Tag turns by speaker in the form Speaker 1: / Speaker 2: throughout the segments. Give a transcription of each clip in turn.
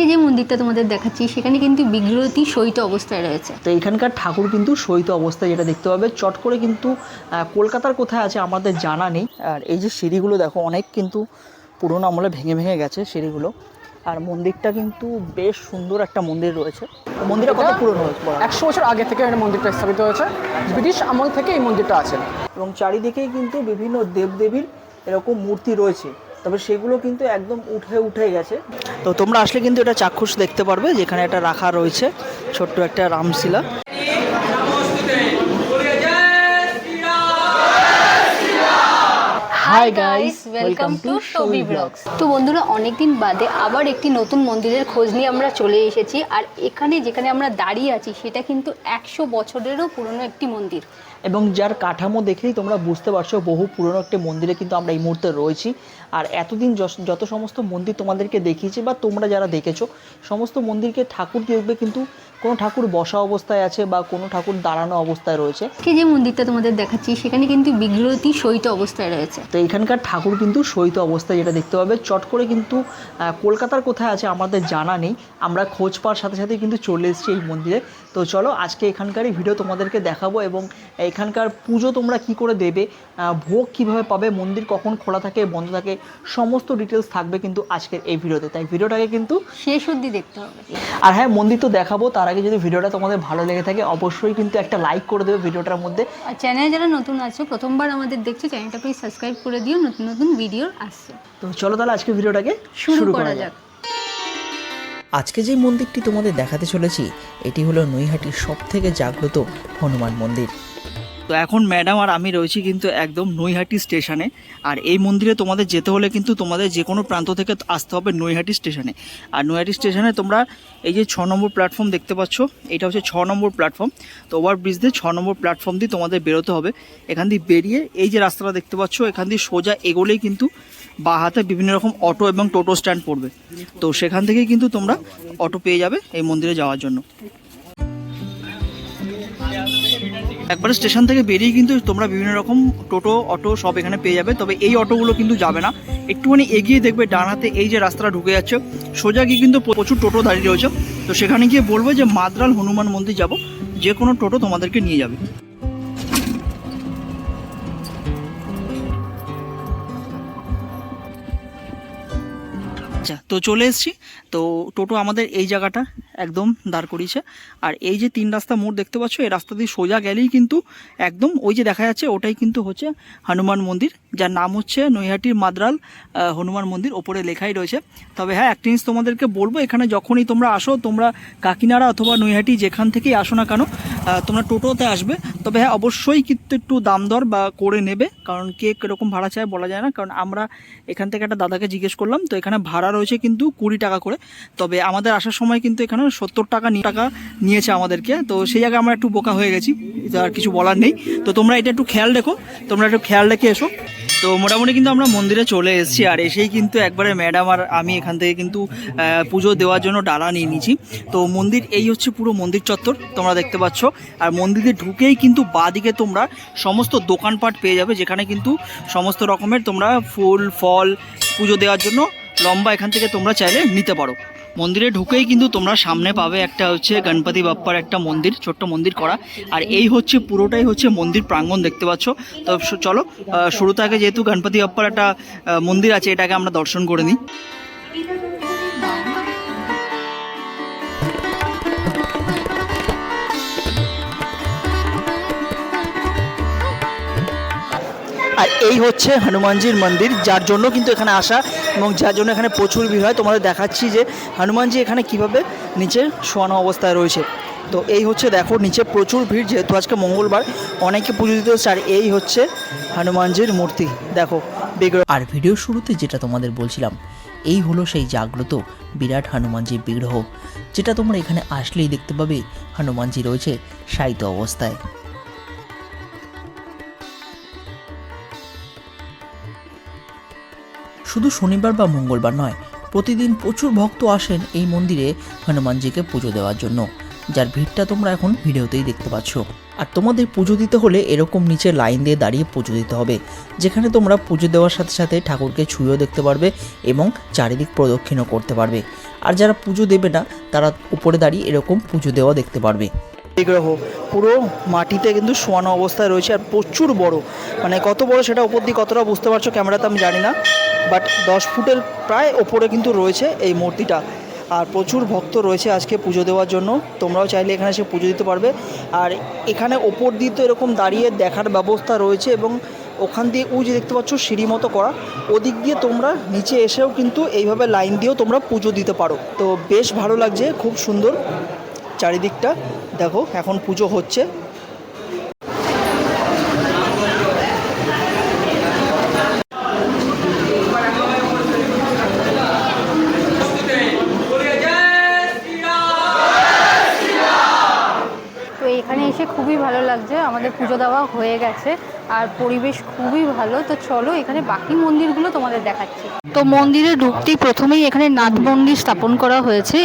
Speaker 1: আজকে যে মন্দিরটা তোমাদের দেখাচ্ছি সেখানে কিন্তু বিগ্রহটি সহিত অবস্থায় রয়েছে।
Speaker 2: তো এখানকার ঠাকুর কিন্তু শৈত অবস্থায় যেটা দেখতে পাবে। চট করে কিন্তু কলকাতার কোথায় আছে আমাদের জানা নেই। আর এই যে সিঁড়িগুলো দেখো অনেক কিন্তু পুরোনো আমলে ভেঙে ভেঙে গেছে সিঁড়িগুলো। আর মন্দিরটা কিন্তু বেশ সুন্দর একটা মন্দির রয়েছে। মন্দিরটা কত পুরনো হয়েছে
Speaker 3: একশো বছর আগে থেকে এই মন্দিরটা স্থাপিত হয়েছে। ব্রিটিশ আমল থেকে এই মন্দিরটা আছে।
Speaker 2: এবং চারিদিকেই কিন্তু বিভিন্ন দেবদেবীর এরকম মূর্তি রয়েছে। তবে সেগুলো কিন্তু একদম উঠে উঠে গেছে। তো তোমরা আসলে কিন্তু এটা চাক্ষুষ দেখতে পারবে, যেখানে এটা রাখা রয়েছে, ছোট্ট একটা Ramshila.
Speaker 1: Hi guys welcome to Sobi vlogs তো বন্ধুরা অনেকদিন বাদে আবার একটি নতুন মন্দিরের খোঁজ নিয়ে আমরা চলে এসেছি। আর এখানে যেখানে আমরা দাঁড়িয়ে আছি সেটা কিন্তু একশো বছরেরও পুরনো একটি মন্দির।
Speaker 2: এবং যার কাঠামো দেখেই তোমরা বুঝতে পারছ বহু পুরনো একটি মন্দিরে কিন্তু আমরা এই মুহূর্তে রয়েছি। আর এতদিন যত সমস্ত মন্দির তোমাদেরকে দেখিয়েছি বা তোমরা যারা দেখেছ সমস্ত মন্দিরকে ঠাকুর দেখবে কিন্তু কোনো ঠাকুর বসা অবস্থায় আছে বা কোনো ঠাকুর দাঁড়ানো অবস্থায় রয়েছে।
Speaker 1: আজকে যে মন্দিরটা তোমাদের দেখাচ্ছি সেখানে কিন্তু বিগ্রহটি সহিত অবস্থায় রয়েছে।
Speaker 2: তো এখানকার ঠাকুর কিন্তু শৈত অবস্থায় যেটা দেখতে পাবে। চট করে কিন্তু কলকাতার কোথায় আছে আমাদের জানা নেই। আমরা খোঁজ পাওয়ার সাথে সাথে কিন্তু চলে এসেছি এই মন্দিরে। তো চলো আজকে এখানকারই ভিডিও তোমাদেরকে দেখাবো এবং এখানকার পুজো তোমরা কি করে দেবে ভোগ কীভাবে পাবে মন্দির কখন খোলা থাকে বন্ধ থাকে সমস্ত ডিটেলস থাকবে কিন্তু আজকের এই ভিডিওতে। তাই ভিডিওটাকে কিন্তু
Speaker 1: শেষ অবধি দেখতে হবে।
Speaker 2: আর হ্যাঁ মন্দির তো দেখাবো তার আগে যদি ভিডিওটা তোমাদের ভালো লেগে থাকে অবশ্যই কিন্তু একটা লাইক করে দেবে ভিডিওটার মধ্যে।
Speaker 1: আর চ্যানেলে যারা নতুন আছো প্রথমবার আমাদের দেখছ চ্যানেলটা প্লিজ সাবস্ক্রাইব করে দিও নতুন নতুন ভিডিও আসছে।
Speaker 2: তো চলো তাহলে আজকে ভিডিওটাকে
Speaker 1: শুরু করা যাক।
Speaker 4: আজকে যে মন্দিরটি তোমাদের দেখাতে চলেছি এটি হলো নৈহাটির সবথেকে জাগ্রত হনুমান মন্দির।
Speaker 2: তো এখন ম্যাডাম আর আমি রয়েছি কিন্তু একদম নৈহাটি স্টেশনে। আর এই মন্দিরে তোমাদের যেতে হলে কিন্তু তোমাদের যে কোনো প্রান্ত থেকে আসতে হবে নৈহাটি স্টেশনে। আর নৈহাটি স্টেশনে তোমরা এই যে ছ নম্বর প্ল্যাটফর্ম দেখতে পাচ্ছ, এটা হচ্ছে ছ নম্বর প্ল্যাটফর্ম। তো ওভার ব্রিজ দিয়ে ছ নম্বর প্ল্যাটফর্ম দিয়ে তোমাদের বেরোতে হবে। এখান দিয়ে বেরিয়ে এই যে রাস্তাটা দেখতে পাচ্ছ, এখান দিয়ে সোজা এগোলেই কিন্তু বা হাতে বিভিন্ন রকম অটো এবং টোটো স্ট্যান্ড পড়বে। তো সেখান থেকেই কিন্তু তোমরা অটো পেয়ে যাবে এই মন্দিরে যাওয়ার জন্য। একবারে স্টেশন থেকে বেরিয়ে কিন্তু তোমরা বিভিন্ন রকম টোটো, অটো সব এখানে পেয়ে যাবে। তবে এই অটোগুলো কিন্তু যাবে না। একটুখানি এগিয়ে দেখবে, ডান হাতে এই যে রাস্তাটা ঢুকে যাচ্ছে। সোজা গিয়ে কিন্তু প্রচুর টোটো দাঁড়িয়ে রয়েছে। তো সেখানে গিয়ে বলব যে, মাদ্রাল হনুমান মন্দির যাব। যে কোনো টোটো তোমাদেরকে নিয়ে যাবে। আচ্ছা তো চলে এসেছি। তো টোটো আমাদের এই জায়গাটা একদম দাঁড় করিয়েছে। আর এই যে তিন রাস্তা মোড় দেখতে পাচ্ছ, এই রাস্তা দিয়ে সোজা গেলেই কিন্তু একদম ওই যে দেখা যাচ্ছে, ওটাই কিন্তু হচ্ছে হনুমান মন্দির, যার নাম হচ্ছে নৈহাটির মাদ্রাল হনুমান মন্দির। ওপরে লেখাই রয়েছে। তবে হ্যাঁ একটা জিনিস তোমাদেরকে বলব, এখানে যখনই তোমরা আসো, তোমরা কাকিনাড়া অথবা নৈহাটি যেখান থেকেই আসো না কেন তোমরা টোটোতে আসবে। তবে হ্যাঁ অবশ্যই কিন্তু একটু দাম দর বা করে নেবে, কারণ কে কীরকম ভাড়া চায় বলা যায় না। কারণ আমরা এখান থেকে একটা দাদাকে জিজ্ঞেস করলাম, তো এখানে ভাড়া রয়েছে কিন্তু কুড়ি টাকা করে। তবে আমাদের আসার সময় কিন্তু এখানে সত্তর টাকা টাকা নিয়েছে আমাদেরকে। তো সেই জায়গায় আমরা একটু বোকা হয়ে গেছি আর কিছু বলার নেই। তো তোমরা এটা একটু খেয়াল রেখো, তোমরা একটু খেয়াল রেখে এসো। তো মোটামুটি কিন্তু আমরা মন্দিরে চলে এসেছি, আর এসেই কিন্তু একবারে ম্যাডাম আর আমি এখান থেকে কিন্তু পুজো দেওয়ার জন্য ডালা নিয়ে নিয়েছি। তো মন্দির, এই হচ্ছে পুরো মন্দির চত্বর, তোমরা দেখতে পাচ্ছ। আর মন্দিরে ঢুকেই কিন্তু বাদিকে তোমরা সমস্ত দোকানপাট পেয়ে যাবে, যেখানে কিন্তু সমস্ত রকমের তোমরা ফুল, ফল পুজো দেওয়ার জন্য লম্বা এখান থেকে তোমরা চাইলে নিতে পারো। মন্দিরে ঢুকেই কিন্তু তোমরা সামনে পাবে একটা হচ্ছে গণপতি বাপ্পার একটা মন্দির, ছোট্ট মন্দির করা। আর এই হচ্ছে, পুরোটাই হচ্ছে মন্দির প্রাঙ্গণ দেখতে পাচ্ছ। তো চলো শুরুতে আগে যেহেতু গণপতি বাপ্পার একটা মন্দির আছে, এটাকে আমরা দর্শন করে নিই। আর এই হচ্ছে হনুমানজির মন্দির, যার জন্য কিন্তু এখানে আসা এবং যার জন্য এখানে প্রচুর ভিড় হয়। তোমাদের দেখাচ্ছি যে হনুমানজি এখানে কীভাবে নিচে শোয়ানো অবস্থায় রয়েছে। তো এই হচ্ছে দেখো, নিচে প্রচুর ভিড়, যেহেতু আজকে মঙ্গলবার, অনেকে পুজো দিতে হচ্ছে আর এই হচ্ছে হনুমানজির মূর্তি। দেখো, বিগ্রহ
Speaker 4: আর ভিডিও শুরুতে যেটা তোমাদের বলছিলাম, এই হলো সেই জাগ্রত বিরাট হনুমানজির বিগ্রহ, যেটা তোমরা এখানে আসলেই দেখতে পাবে। হনুমানজি রয়েছে শায়িত অবস্থায়। শুধু শনিবার বা মঙ্গলবার নয়, প্রতিদিন প্রচুর ভক্ত আসেন এই মন্দিরে হনুমানজিকে পুজো দেওয়ার জন্য। যার ভিড়টা তোমরা এখন ভিডিওতেই দেখতে পাচ্ছ। আর তোমাদের পুজো দিতে হলে এরকম নিচে লাইন দিয়ে দাঁড়িয়ে পুজো দিতে হবে, যেখানে তোমরা পুজো দেওয়ার সাথে সাথে ঠাকুরকে ছুঁয়েও দেখতে পারবে এবং চারিদিক প্রদক্ষিণও করতে পারবে। আর যারা পুজো দেবে না, তারা উপরে দাঁড়িয়ে এরকম পুজো দেওয়া দেখতে পারবে।
Speaker 2: বিগ্রহ পুরো মাটিতে কিন্তু শোয়ানো অবস্থায় রয়েছে আর প্রচুর বড়। মানে কত বড় সেটা উপর দিয়ে কতটা বুঝতে পারছ ক্যামেরাতে আমি জানি না। বাট দশ ফুটের প্রায় ওপরে কিন্তু রয়েছে এই মূর্তিটা। আর প্রচুর ভক্ত রয়েছে আজকে পুজো দেওয়ার জন্য। তোমরাও চাইলে এখানে এসে পুজো দিতে পারবে। আর এখানে ওপর দিয়ে তো এরকম দাঁড়িয়ে দেখার ব্যবস্থা রয়েছে এবং ওখান দিয়ে ও যে দেখতে পাচ্ছ সিঁড়ি মতো করা, ওদিক দিয়ে তোমরা নিচে এসেও কিন্তু এইভাবে লাইন দিয়েও তোমরা পুজো দিতে পারো। তো বেশ ভালো লাগছে, খুব সুন্দর। চারিদিকটা। দেখো, এখন পুজো হচ্ছে।
Speaker 1: এখানে এসে খুবই ভালো লাগছে। আমাদের পুজো দেওয়া হয়ে গেছে। আর পরিবেশ খুবই ভালো। তো চলো এখানে বাকি মন্দিরগুলো তোমাদের দেখাচ্ছি। তো মন্দিরে ঢুকতেই প্রথমেই এখানে নাথ মন্দির স্থাপন করা হয়েছে।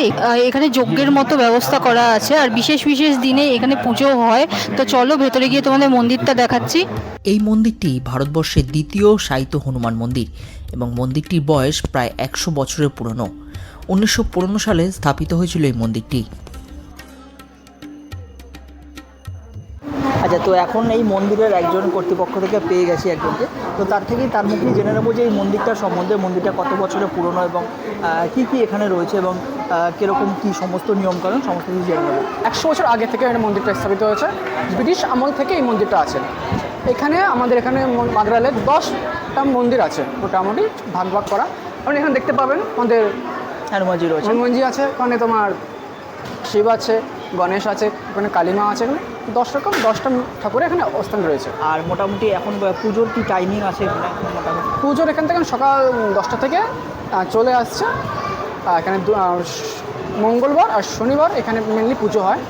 Speaker 1: এখানে যজ্ঞের মতো ব্যবস্থা করা আছে আর বিশেষ বিশেষ দিনে এখানে পুজো হয়। তো চলো ভেতরে গিয়ে তোমাদের মন্দিরটা দেখাচ্ছি।
Speaker 4: এই মন্দিরটি ভারতবর্ষের দ্বিতীয় সাহিত্য হনুমান মন্দির এবং মন্দিরটির বয়স প্রায় একশো বছরের পুরনো। উনিশশো সালে স্থাপিত হয়েছিল এই মন্দিরটি।
Speaker 2: আচ্ছা তো এখন এই মন্দিরের একজন কর্তৃপক্ষ থেকে পেয়ে গেছি একজনকে। তো তার থেকেই তার মুখেই জেনে নেব যে এই মন্দিরটা সম্বন্ধে মন্দিরটা কত বছরের পুরনো এবং কি কি এখানে রয়েছে এবং কীরকম কি সমস্ত নিয়মকানুন সমস্ত কিছু জেনে নেব।
Speaker 3: একশো বছর আগে থেকে এখানে মন্দিরটা স্থাপিত হয়েছে। ব্রিটিশ আমল থেকে এই মন্দিরটা আছে। এখানে আমাদের এখানে মাদ্রালে দশটা মন্দির আছে মোটামুটি ভাগ ভাগ করা। আপনি এখানে দেখতে পাবেন আমাদের
Speaker 2: হনুমানজি রয়েছে।
Speaker 3: হনুমানজি আছে ওখানে তোমার শিব আছে গণেশ আছে ওখানে কালীমা আছে এখানে দশ রকম দশটা ঠাকুর এখানে অবস্থান রয়েছে।
Speaker 2: আর মোটামুটি এখন পুজোর কি টাইমিং আছে এখানে? মোটামুটি
Speaker 3: পুজোর এখান থেকে সকাল দশটা থেকে চলে আসছে। এখানে মঙ্গলবার আর শনিবার এখানে মেনলি পুজো হয়।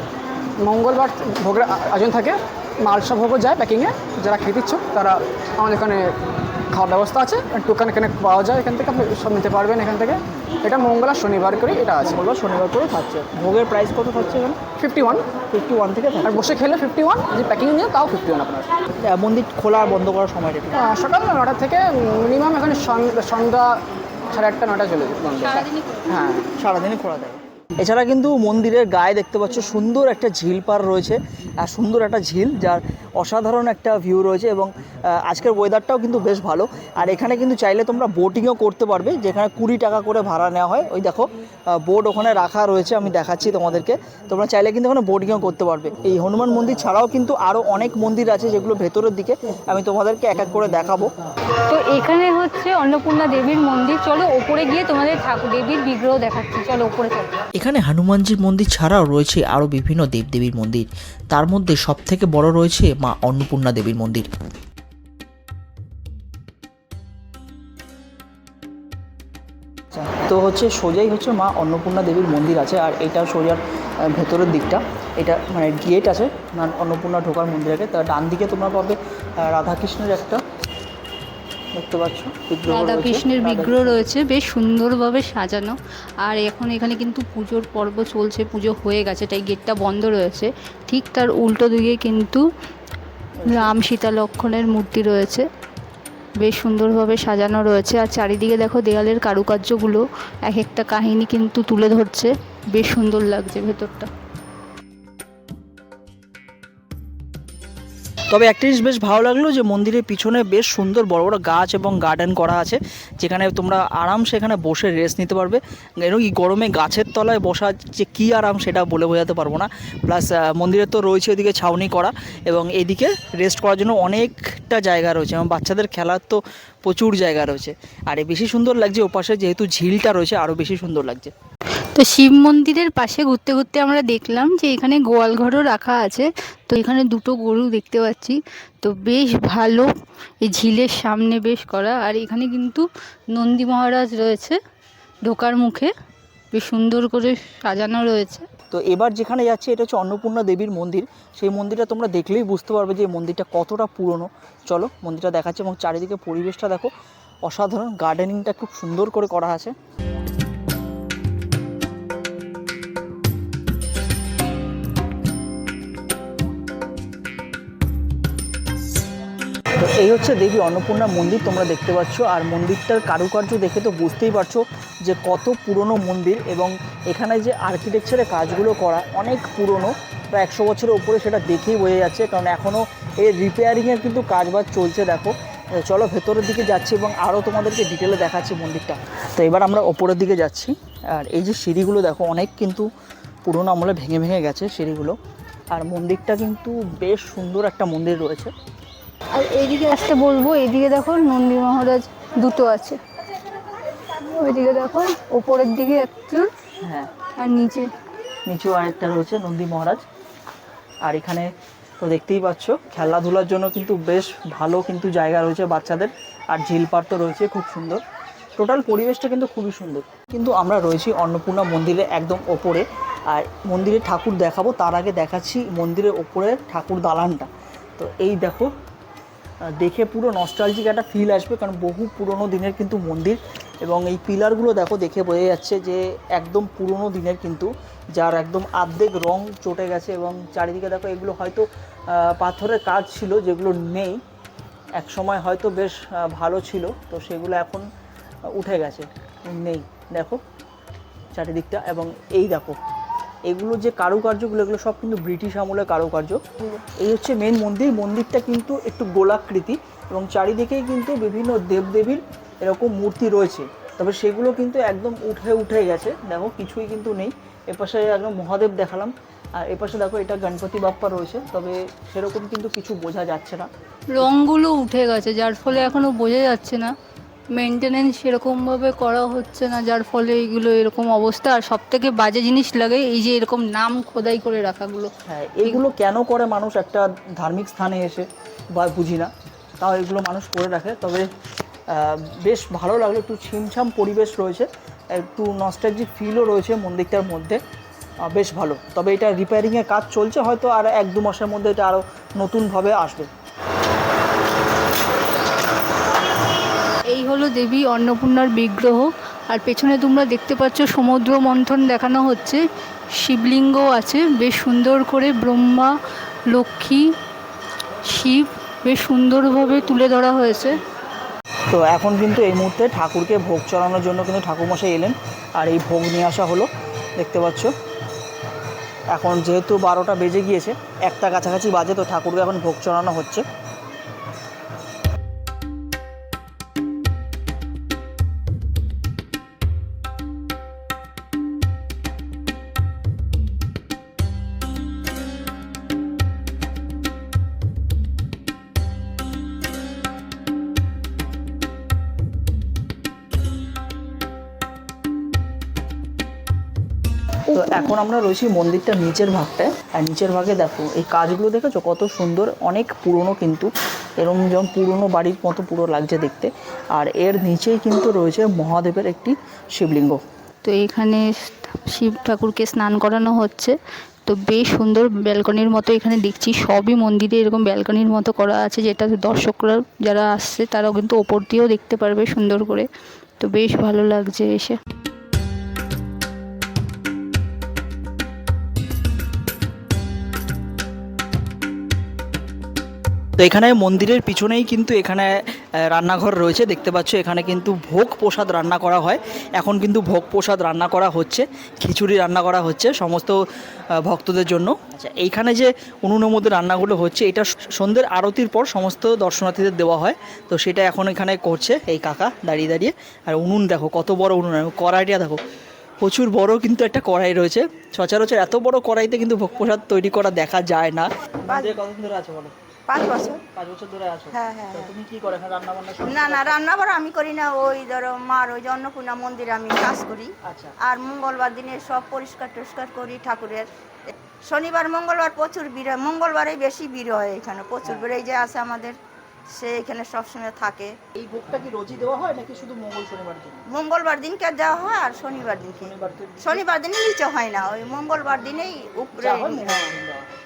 Speaker 3: মঙ্গলবার ভোগের আয়োজন থাকে। মালসা ভোগও যায় প্যাকিংয়ে যারা খেতে ইচ্ছুক তারা আমাদের এখানে খাওয়ার ব্যবস্থা আছে। টোকান এখানে পাওয়া যায় এখান থেকে আপনি সব নিতে পারবেন এখান থেকে। এটা মঙ্গল আর শনিবার করে এটা আছে।
Speaker 2: মঙ্গলবার শনিবার করে থাকছে। ভোগের প্রাইস কত থাকছে এখানে?
Speaker 3: ফিফটি ওয়ান
Speaker 2: ফিফটি ওয়ান থেকে
Speaker 3: আর বসে খেলে ফিফটি ওয়ান যে প্যাকিং নিয়ে তাও ফিফটি ওয়ান আপনার
Speaker 2: মন্দির খোলা আর বন্ধ করার সময়টা
Speaker 3: সকাল নটা থেকে মিনিমাম এখানে সন- সন্ধ্যা সাড়ে আটটা নটা চলে যায়। বন্ধ হ্যাঁ
Speaker 2: সারাদিনই খোলা থাকে। এছাড়া কিন্তু মন্দিরের গায়ে দেখতে পাচ্ছ সুন্দর একটা ঝিল পার রয়েছে, আর সুন্দর একটা ঝিল যার অসাধারণ একটা ভিউ রয়েছে এবং আজকের ওয়েদারটাও কিন্তু বেশ ভালো। আর এখানে কিন্তু চাইলে তোমরা বোটিংও করতে পারবে, যেখানে কুড়ি টাকা করে ভাড়া নেওয়া হয়। ওই দেখো বোট ওখানে রাখা রয়েছে, আমি দেখাচ্ছি তোমাদেরকে। তোমরা চাইলে কিন্তু ওখানে বোটিংও করতে পারবে। এই হনুমান মন্দির ছাড়াও কিন্তু আরও অনেক মন্দির আছে যেগুলো ভেতরের দিকে, আমি তোমাদেরকে এক এক করে দেখাবো।
Speaker 1: তো এখানে হচ্ছে অন্নপূর্ণা দেবীর মন্দির। চলো, ওপরে গিয়ে তোমাদের ঠাকুর দেবীর বিগ্রহ দেখাচ্ছি। চলো, ওপরে চলো।
Speaker 4: এখানে হনুমানজির মন্দির ছাড়াও রয়েছে আরও বিভিন্ন দেবদেবীর মন্দির। তার মধ্যে সবথেকে বড় রয়েছে মা অন্নপূর্ণা দেবীর মন্দির।
Speaker 2: তো হচ্ছে সোজাই হচ্ছে মা অন্নপূর্ণা দেবীর মন্দির আছে, আর এটা সোজার ভেতরের দিকটা। এটা মানে গেট আছে অন্নপূর্ণা ঢোকার মন্দির আছে তার ডান দিকে তোমরা পাবে রাধাকৃষ্ণের একটা দেখতে পাচ্ছ বিগ্রহ রয়েছে।
Speaker 1: রাধাকৃষ্ণের বিগ্রহ রয়েছে বেশ সুন্দরভাবে সাজানো। আর এখন এখানে কিন্তু পুজোর পর্ব চলছে পুজো হয়ে গেছে তাই গেটটা বন্ধ রয়েছে। ঠিক তার উল্টো দিকে কিন্তু রাম সীতা লক্ষণের মূর্তি রয়েছে। বেশ সুন্দরভাবে সাজানো রয়েছে। আর চারিদিকে দেখো দেওয়ালের কারুকার্যগুলো এক একটা কাহিনী কিন্তু তুলে ধরছে। বেশ সুন্দর লাগছে ভেতরটা।
Speaker 2: তবে একটা জিনিস বেশ ভালো লাগল যে মন্দিরের পিছনে বেশ সুন্দর বড় বড় গাছ এবং গার্ডেন করা আছে, যেখানে তোমরা আরামসে এখানে বসে রেস্ট নিতে পারবে। এবং এই গরমে গাছের তলায় বসা যে কী আরাম সেটা বলে বোঝাতে পারব না। প্লাস মন্দিরে তো রয়েছে ওইদিকে ছাউনি করা এবং এদিকে রেস্ট করার জন্য অনেকটা জায়গা রয়েছে এবং বাচ্চাদের খেলার তো প্রচুর জায়গা রয়েছে। আর বেশি সুন্দর লাগছে ওপাশে যেহেতু ঝিলটা রয়েছে আরও বেশি সুন্দর লাগছে।
Speaker 1: তো শিব মন্দিরের পাশে ঘুরতে ঘুরতে আমরা দেখলাম যে এখানে গোয়াল ঘরও রাখা আছে। তো এখানে দুটো গরু দেখতে পাচ্ছি। তো বেশ ভালো। এই ঝিলের সামনে বেশ করা। আর এখানে কিন্তু নন্দী মহারাজ রয়েছে ঢোকার মুখে। বেশ সুন্দর করে সাজানো রয়েছে।
Speaker 2: তো এবার যেখানে যাচ্ছে, এটা হচ্ছে অন্নপূর্ণা দেবীর মন্দির। সেই মন্দিরটা তোমরা দেখলেই বুঝতে পারবে যে মন্দিরটা কতটা পুরনো। চলো, মন্দিরটা দেখাচ্ছে এবং চারিদিকে পরিবেশটা দেখো। অসাধারণ গার্ডেনিংটা খুব সুন্দর করে করা আছে। এই হচ্ছে দেবী অন্নপূর্ণা মন্দির তোমরা দেখতে পাচ্ছ, আর মন্দিরটার কারুকার্য দেখে তো বুঝতেই পারছ যে কত পুরনো মন্দির এবং এখানে যে আর্কিটেকচারের কাজগুলো করা অনেক পুরনো, প্রায় একশো বছরের উপরে সেটা দেখেই বোঝা যাচ্ছে, কারণ এখনও এর রিপেয়ারিংয়ের কিন্তু কাজবাজ চলছে দেখো। চলো ভেতরের দিকে যাচ্ছি এবং আরও তোমাদেরকে ডিটেলে দেখাচ্ছি মন্দিরটা। তো এবার আমরা ওপরের দিকে যাচ্ছি, আর এই যে সিঁড়িগুলো দেখো অনেক কিন্তু পুরনো আমলে ভেঙে ভেঙে গেছে সিঁড়িগুলো, আর মন্দিরটা কিন্তু বেশ সুন্দর একটা মন্দির রয়েছে।
Speaker 1: আর এইদিকে আসতে বলব এইদিকে দেখো নন্দী মহারাজ দুটো আছে। ওইদিকে দেখো ওপরের দিকে একটু
Speaker 2: হ্যাঁ।
Speaker 1: আর নিচে।
Speaker 2: নিচেও আরেকটা রয়েছে নন্দী মহারাজ। আর এখানে তো দেখতেই পাচ্ছ খেলাধুলার জন্য কিন্তু বেশ ভালো কিন্তু জায়গা রয়েছে বাচ্চাদের। আর ঝিলপাড় তো রয়েছে খুব সুন্দর। টোটাল পরিবেশটা কিন্তু খুবই সুন্দর। কিন্তু আমরা রয়েছি অন্নপূর্ণা মন্দিরের একদম ওপরে। আর মন্দিরে ঠাকুর দেখাবো তার আগে দেখাচ্ছি মন্দিরের ওপরে ঠাকুর দালানটা। তো এই দেখো দেখে পুরো নস্টালজিক একটা ফিল আসবে, কারণ বহু পুরনো দিনের কিন্তু মন্দির এবং এই পিলারগুলো দেখো, দেখে বোঝা যাচ্ছে যে একদম পুরনো দিনের কিন্তু যার একদম আর্ধেক রং চটে গেছে এবং চারিদিকে দেখো এগুলো হয়তো পাথরের কাজ ছিল যেগুলো নেই এক সময় হয়তো বেশ ভালো ছিল, তো সেগুলো এখন উঠে গেছে, নেই, দেখো চারিদিকটা এবং এই দেখো। এগুলো যে কারুকার্যগুলো, এগুলো সব কিন্তু ব্রিটিশ আমলের কারুকার্য। এই হচ্ছে মেন মন্দির। মন্দিরটা কিন্তু একটু গোলাকৃতি এবং চারিদিকেই কিন্তু বিভিন্ন দেবদেবীর এরকম মূর্তি রয়েছে। তবে সেগুলো কিন্তু একদম উঠে উঠে গেছে। দেখো, কিছুই কিন্তু নেই। এপাশে একদম মহাদেব দেখালাম। আর এপাশে দেখো, এটা গণপতি বাপ্পা রয়েছে। তবে সেরকম কিন্তু কিছু বোঝা যাচ্ছে না।
Speaker 1: রঙগুলো উঠে গেছে, যার ফলে এখনও বোঝা যাচ্ছে না। মেনটেনেন্স সেরকমভাবে করা হচ্ছে না, যার ফলে এইগুলো এরকম অবস্থা। আর সব থেকে বাজে জিনিস লাগে এই যে এরকম নাম খোদাই করে রাখাগুলো।
Speaker 2: হ্যাঁ এগুলো কেন করে মানুষ একটা ধার্মিক স্থানে এসে বা বুঝি না, তাও এগুলো মানুষ করে রাখে। তবে বেশ ভালো লাগল, একটু ছিমছাম পরিবেশ রয়েছে, একটু নস্টালজিক ফিলও রয়েছে মন্দিরটার মধ্যে। বেশ ভালো। তবে এটা রিপেয়ারিংয়ের কাজ চলছে, হয়তো আর এক দু মাসের মধ্যে এটা আরও নতুনভাবে আসবে।
Speaker 1: হলো দেবী অন্নপূর্ণার বিগ্রহ। আর পেছনে তোমরা দেখতে পাচ্ছ সমুদ্র মন্থন দেখানো হচ্ছে। শিবলিঙ্গ আছে। বেশ সুন্দর করে ব্রহ্মা, লক্ষ্মী, শিব বেশ সুন্দরভাবে তুলে ধরা হয়েছে।
Speaker 2: তো এখন কিন্তু এই মুহূর্তে ঠাকুরকে ভোগ চড়ানোর জন্য কিন্তু ঠাকুরমশাই এলেন। আর এই ভোগ নিয়ে আসা হলো, দেখতে পাচ্ছ। এখন যেহেতু বারোটা বেজে গিয়েছে, একটা কাছাকাছি বাজে, তো ঠাকুরকে এখন ভোগ চড়ানো হচ্ছে। এখন আমরা রয়েছি মন্দিরটার নিচের ভাগটায়। আর নিচের ভাগে দেখো, এই কাজগুলো দেখেছ? কত সুন্দর, অনেক পুরনো কিন্তু। এরকম যেমন পুরনো বাড়ির মতো পুরো লাগছে দেখতে। আর এর নিচেই কিন্তু রয়েছে মহাদেবের একটি শিবলিঙ্গ।
Speaker 1: তো এখানে শিব ঠাকুরকে স্নান করানো হচ্ছে। তো বেশ সুন্দর ব্যালকনির মতো এখানে দেখছি। সবই মন্দিরে এরকম ব্যালকনির মতো করা আছে, যেটা দর্শকরা যারা আসছে, তারাও কিন্তু ওপর দিয়েও দেখতে পারবে সুন্দর করে। তো বেশ ভালো লাগছে এসে।
Speaker 2: তো এখানে মন্দিরের পিছনেই কিন্তু এখানে রান্নাঘর রয়েছে। দেখতে পাচ্ছ এখানে কিন্তু ভোগ প্রসাদ রান্না করা হয়। এখন কিন্তু ভোগ প্রসাদ রান্না করা হচ্ছে খিচুড়ি রান্না করা হচ্ছে সমস্ত ভক্তদের জন্য। আচ্ছা এইখানে যে উনুনের মধ্যে রান্নাগুলো হচ্ছে এটা সন্ধ্যের আরতির পর সমস্ত দর্শনার্থীদের দেওয়া হয়। তো সেটা এখন এখানে করছে এই কাকা দাঁড়িয়ে দাঁড়িয়ে। আর উনুন দেখো কত বড় উনুন কড়াইটা দেখো প্রচুর বড় কিন্তু একটা কড়াই রয়েছে। সচরাচর এত বড় কড়াইতে কিন্তু ভোগ প্রসাদ তৈরি করা দেখা যায় না। কতদিন ধরে আছে বলো?
Speaker 5: পাঁচ বছর।
Speaker 2: পাঁচ বছর ধরে আছো?
Speaker 5: হ্যাঁ, হ্যাঁ, হ্যাঁ।
Speaker 2: তুমি কি করো? এখন রান্না বান্না
Speaker 5: না না রান্না বাড়া আমি করি না। ওই ধরো মার ওই যে অন্নপূর্ণা মন্দিরে আমি কাজ করি।
Speaker 2: আচ্ছা।
Speaker 5: আর মঙ্গলবার দিনে সব পরিষ্কার টরিষ্কার করি ঠাকুরের। শনিবার মঙ্গলবার প্রচুর ভিড় হয়। মঙ্গলবারেই বেশি ভিড় হয় এখানে। প্রচুর ভিড়। এই যে আছে আমাদের সে এখানে সবসময় থাকে।
Speaker 2: এই ভোগটা কি রোজই দেওয়া হয় নাকি শুধু মঙ্গল শনিবার দিন?
Speaker 5: মঙ্গলবার দিনকে দেওয়া হয় আর শনিবার দিনকে।
Speaker 2: শনিবার তো
Speaker 5: দিনে নিচে হয় না ওই মঙ্গলবার দিনেই উপরে।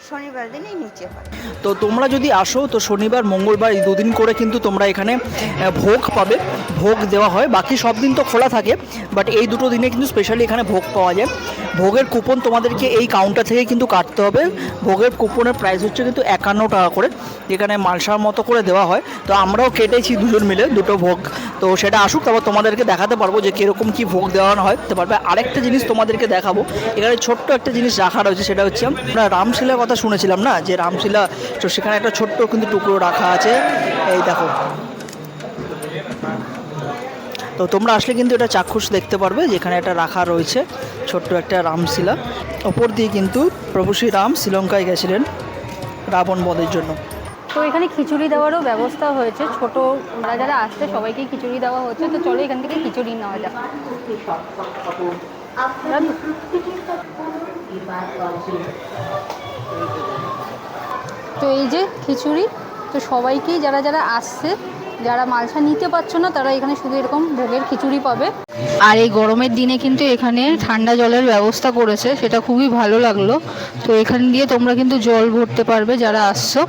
Speaker 5: শনিবার দিনই নিচে হয়।
Speaker 2: তো তোমরা যদি আসো তো শনিবার মঙ্গলবার এই দুদিন করে কিন্তু তোমরা এখানে ভোগ পাবে। ভোগ দেওয়া হয় বাকি সব দিন তো খোলা থাকে বাট এই দুটো দিনে কিন্তু স্পেশালি এখানে ভোগ পাওয়া যায়। ভোগের কুপন তোমাদেরকে এই কাউন্টার থেকে কিন্তু কাটতে হবে। ভোগের কুপনের প্রাইস হচ্ছে কিন্তু একান্ন টাকা করে যেখানে মালসার মতো করে দেওয়া হয়, তো আমরাও কেটেছি দুজন মিলে, দুটো ভোগ। তো সেটা আসুক, তারপর তোমাদেরকে দেখাতে পারব যে কীরকম কী ভোগ দেওয়ানো হয়। তো পারবে। আরেকটা জিনিস তোমাদেরকে দেখাবো। এখানে ছোট্ট একটা জিনিস রাখা রয়েছে, সেটা হচ্ছে আমরা রামশিলার কথা শুনেছিলাম না? যে রামশিলা, তো সেখানে একটা ছোট্ট কিন্তু টুকরো রাখা আছে। এই দেখো। তো তোমরা আসলে কিন্তু এটা চাক্ষুষ দেখতে পারবে, যেখানে একটা রাখা রয়েছে, ছোট্ট একটা রামশিলা। ওপর দিয়ে কিন্তু প্রভু শ্রী রাম শ্রীলঙ্কায় গেছিলেন রাবণ বধের জন্য।
Speaker 1: তো এখানে খিচুড়ি দেওয়ারও ব্যবস্থা হয়েছে। ছোট যারা যারা আসছে সবাইকে খিচুড়ি দেওয়া হচ্ছে। তো চলো এখান থেকে খিচুড়ি নেওয়া যাক। তো এই যে খিচুড়ি, তো সবাইকেই যারা যারা আসছে, যারা মালসা নিতে পারছ না, তারা এখানে শুধু এরকম ভোগের খিচুড়ি পাবে। আর এই গরমের দিনে কিন্তু এখানে ঠান্ডা জলের ব্যবস্থা করেছে, সেটা খুবই ভালো লাগল। তো এখান দিয়ে তোমরা কিন্তু জল ভরতে পারবে যারা আসছো।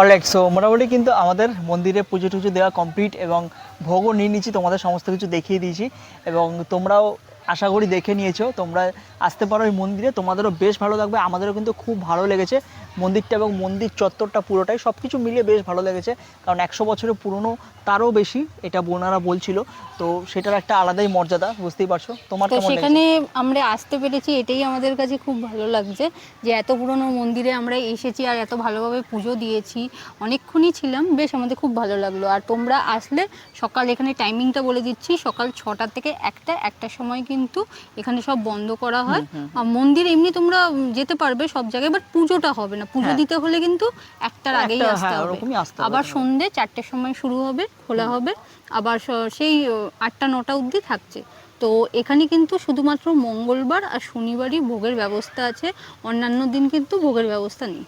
Speaker 2: অলরাইট সো মোটামুটি কিন্তু আমাদের মন্দিরে পুজো টুজো দেওয়া কমপ্লিট এবং ভোগও নিয়ে নিয়েছি তোমাদের সমস্ত কিছু দেখিয়ে দিয়েছি এবং তোমরাও আশা করি দেখে নিয়েছো। তোমরা আসতে পারো এই মন্দিরে, তোমাদেরও বেশ ভালো লাগবে, আমাদেরও কিন্তু খুব ভালো লেগেছে। মন্দিরটা এবং মন্দির চত্বরটা পুরোটাই সব কিছু মিলিয়ে বেশ ভালো লেগেছে। কারণ একশো বছরের পুরনো তারও বেশি এটা বোনারা বলছিল। তো সেটার একটা আলাদাই মর্যাদা বুঝতেই পারছ? তোমার
Speaker 1: তো সেখানে আমরা আসতে পেরেছি এটাই আমাদের কাছে খুব ভালো লাগছে যে এত পুরনো মন্দিরে আমরা এসেছি আর এত ভালোভাবে পুজো দিয়েছি। অনেকক্ষণই ছিলাম বেশ আমাদের খুব ভালো লাগল। আর তোমরা আসলে সকাল এখানে টাইমিংটা বলে দিচ্ছি সকাল ছটা থেকে একটা একটার সময় কিন্তু এখানে সব বন্ধ করা হয়। আর মন্দির এমনি তোমরা যেতে পারবে সব জায়গায় বাট পুজোটা হবে না। পুজো
Speaker 2: হ্যাঁ।
Speaker 1: দিতে হলে কিন্তু একটার আগেই আসতে
Speaker 2: হ্যাঁ,
Speaker 1: হবে।
Speaker 2: আসতে হবে,
Speaker 1: আবার
Speaker 2: সন্ধ্যে
Speaker 1: সন্ধে চারটের সময় শুরু হবে খোলা হবে আবার সেই আটটা নটা অবধি থাকছে। তো এখানে কিন্তু শুধুমাত্র মঙ্গলবার আর শনিবারই ভোগের ব্যবস্থা আছে অন্যান্য দিন কিন্তু ভোগের ব্যবস্থা নেই।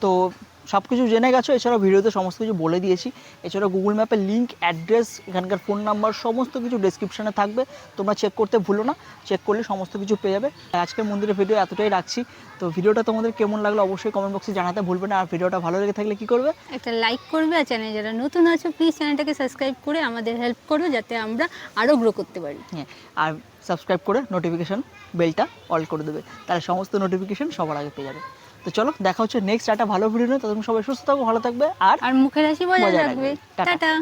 Speaker 2: তো সব কিছু জেনে গেছো এছাড়াও ভিডিওতে সমস্ত কিছু বলে দিয়েছি। এছাড়াও গুগল ম্যাপের লিঙ্ক অ্যাড্রেস এখানকার ফোন নাম্বার সমস্ত কিছু ডেসক্রিপশনে থাকবে। তোমরা চেক করতে ভুলো না চেক করলে সমস্ত কিছু পেয়ে যাবে। আজকের মন্দিরের ভিডিও এতটাই রাখছি। তো ভিডিওটা তোমাদের কেমন লাগল অবশ্যই কমেন্ট বক্সে জানাতে ভুলবে না। আর ভিডিওটা ভালো লেগে থাকলে কি করবে?
Speaker 1: একটা লাইক করবে আর চ্যানেল যারা নতুন আছো প্লিজ চ্যানেলটাকে সাবস্ক্রাইব করে আমাদের হেল্প করবে যাতে আমরা আরও গ্রো করতে পারি।
Speaker 2: হ্যাঁ আর সাবস্ক্রাইব করে নোটিফিকেশন বেলটা অল করে দেবে। তাহলে সমস্ত নোটিফিকেশন সবার আগে পেয়ে যাবে। তো চলো দেখা হচ্ছে নেক্সট একটা ভালো ভিডিও নিয়ে। ততক্ষণ সবাই সুস্থ থাকো ভালো থাকবে আর
Speaker 1: আর মুখের হাসি বজায় রাখবে। টাটা।